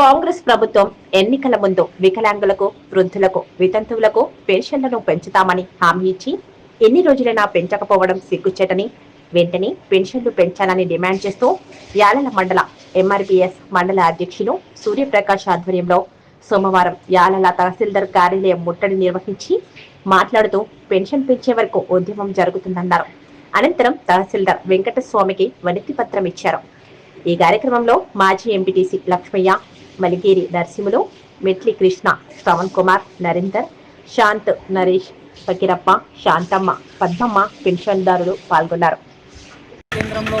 కాంగ్రెస్ ప్రభుత్వం ఎన్నికల ముందు వికలాంగులకు వృద్ధులకు వితంతువులకు పెన్షన్లను పెంచుతామని హామీ ఇచ్చి ఎన్ని రోజులైనా పెంచకపోవడం సిగ్గుచేటని వెంటనే పెన్షన్లు పెంచాలని డిమాండ్ చేస్తూ యాలల మండల ఎంఆర్పిఎస్ మండల అధ్యక్షులు సూర్యప్రకాష్ ఆధ్వర్యంలో సోమవారం యాలల తహసీల్దార్ కార్యాలయం ముట్టడి నిర్వహించి మాట్లాడుతూ పెన్షన్ పెంచే వరకు ఉద్యమం జరుగుతుందన్నారు. అనంతరం తహసీల్దార్ వెంకటస్వామికి వనితి పత్రం ఇచ్చారు. ఈ కార్యక్రమంలో మాజీ ఎంపీటీసీ లక్ష్మయ్య మలిగేరి నరసింహులు మెట్లి కృష్ణ శ్రవణ్ కుమార్ నరేందర్ శాంత్ నరేష్ ఫకీరప్ప శాంతమ్మ పద్మమ్మ పెన్షన్దారులు పాల్గొన్నారు. కేంద్రంలో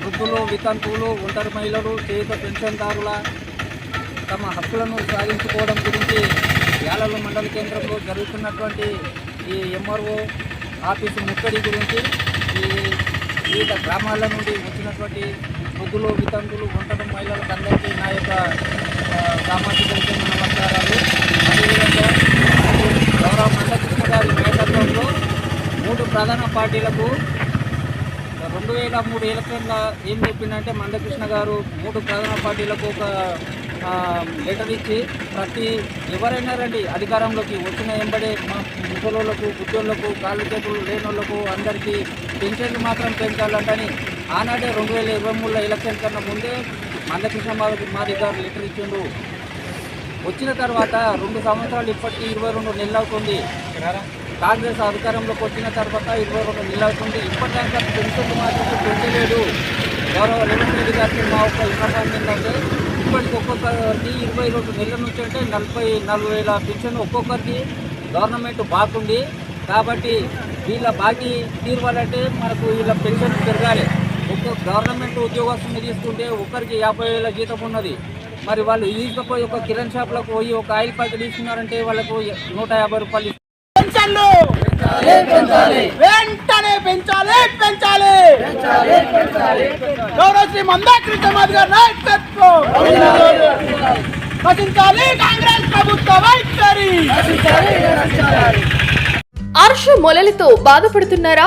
వృద్ధులు వితంతువులు ఒంటరి మహిళలు చేత పెన్షన్దారుల తమ హక్కులను సాధించుకోవడం గురించి యాలలు మండల కేంద్రంలో జరుగుతున్నటువంటి ఈ ఎంఆర్ఓ ఆఫీసు ముట్టడి గురించి ఈ వివిధ గ్రామాల నుండి వచ్చినటువంటి వృద్ధులు వితంతులు ఒంటరి మహిళలకు అందరికీ నా యొక్క సామాజిక ఉద్యమ నమస్కారాలు. అదేవిధంగా గౌరవ మండకృష్ణ గారి నేతృత్వంలో మూడు ప్రధాన పార్టీలకు రెండు వేల మూడు ఎలక్షన్ల ఏం చెప్పిందంటే మందకృష్ణ గారు మూడు ప్రధాన పార్టీలకు ఒక లెటర్ ఇచ్చి ప్రతి ఎవరైనా రండి అధికారంలోకి వచ్చిన వెంబడే మా ముసలోళ్ళకు ఉద్యోగులకు కాళ్ళు చేతులు లేని వాళ్ళకు అందరికీ పెన్షన్లు మాత్రం పెంచాలంటని ఆనాడే రెండు వేల ఇరవై మూడులో ఎలక్షన్ కన్నా ముందే మందకృష్ణ మాది మాది గారు లెటర్ ఇచ్చిండు. వచ్చిన తర్వాత రెండు సంవత్సరాలు ఇప్పటికీ ఇరవై రెండు నెలలు అవుతుంది కాంగ్రెస్ అధికారంలోకి వచ్చిన తర్వాత ఇరవై రెండు నెలలు అవుతుంది ఇప్పటిదాకా పెన్షన్లు మాత్రం పెంచలేదు గౌరవ రేవంత్ రెడ్డి గారికి మా ఒక ఇన్ఫర్మేషన్ ఏంటంటే ఇప్పటికి ఒక్కొక్కరికి ఇరవై రెండు నెలల నుంచి అంటే నలభై నలభై వేల పెన్షన్ ఒక్కొక్కరికి గవర్నమెంట్ బాగుంది కాబట్టి వీళ్ళ బాకీ తీరవాలంటే మనకు వీళ్ళ పెన్షన్ పెరగాలి. ఒక్కొక్క గవర్నమెంట్ ఉద్యోగస్తుని తీసుకుంటే ఒక్కరికి యాభై వేల జీతం ఉన్నది. మరి వాళ్ళు తీసుకుపోయి ఒక కిరణ్ షాప్లకు పోయి ఒక ఆయిల్ ప్యాకెట్ తీసుకున్నారంటే వాళ్ళకు నూట యాభై రూపాయలు పెంచాలి వెంటనే పెంచాలి పెంచాలి. గౌరవ శ్రీ మందాకృష్ణ మాది గారి నాయకత్వం. రచించాలి కాంగ్రెస్ ప్రభుత్వ వైఖరి. అర్ష మొలలతో బాధపడుతున్నారా?